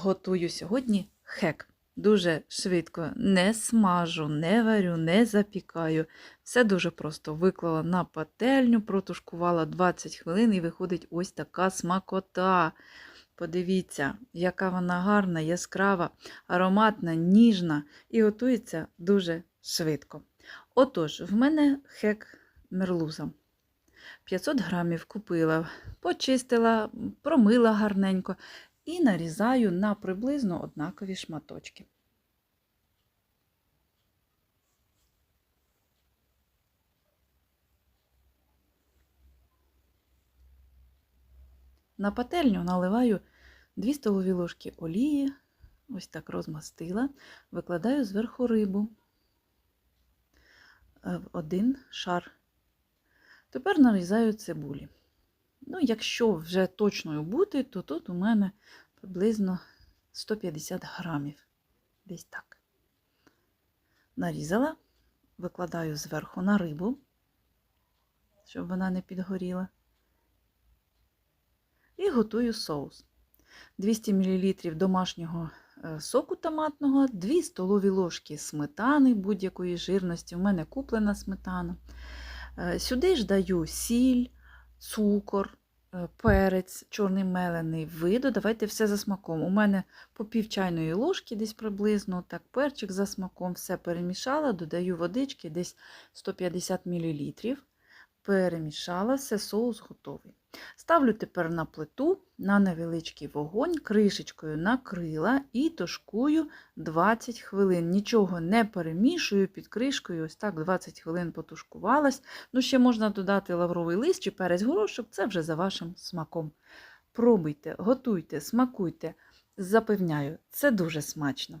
Готую сьогодні хек. Дуже швидко не смажу, не варю, не запікаю. Все дуже просто. Виклала на пательню, протушкувала 20 хвилин і виходить ось така смакота. Подивіться, яка вона гарна, яскрава, ароматна, ніжна і готується дуже швидко. Отож, в мене хек мерлуза. 500 грамів купила, почистила, промила гарненько і нарізаю на приблизно однакові шматочки. На пательню наливаю 2 столові ложки олії, ось так розмастила, викладаю зверху рибу в один шар. Тепер нарізаю цибулі. Ну, якщо вже точною бути, то тут у мене приблизно 150 грамів. Десь так. Нарізала, викладаю зверху на рибу, щоб вона не підгоріла. І готую соус. 200 мл домашнього соку томатного, 2 столові ложки сметани будь-якої жирності. У мене куплена сметана. Сюди ж даю сіль, цукор, перець, чорний мелений. Ви додавайте все за смаком. У мене по пів чайної ложки десь приблизно, так, перчик за смаком, все перемішала, додаю водички десь 150 мл. Перемішала, все, соус готовий. Ставлю тепер на плиту на невеличкий вогонь, кришечкою накрила і тушкую 20 хвилин. Нічого не перемішую під кришкою, ось так 20 хвилин потушкувалась. Ну, ще можна додати лавровий лист чи перець горошок, це вже за вашим смаком. Пробуйте, готуйте, смакуйте. Запевняю, це дуже смачно.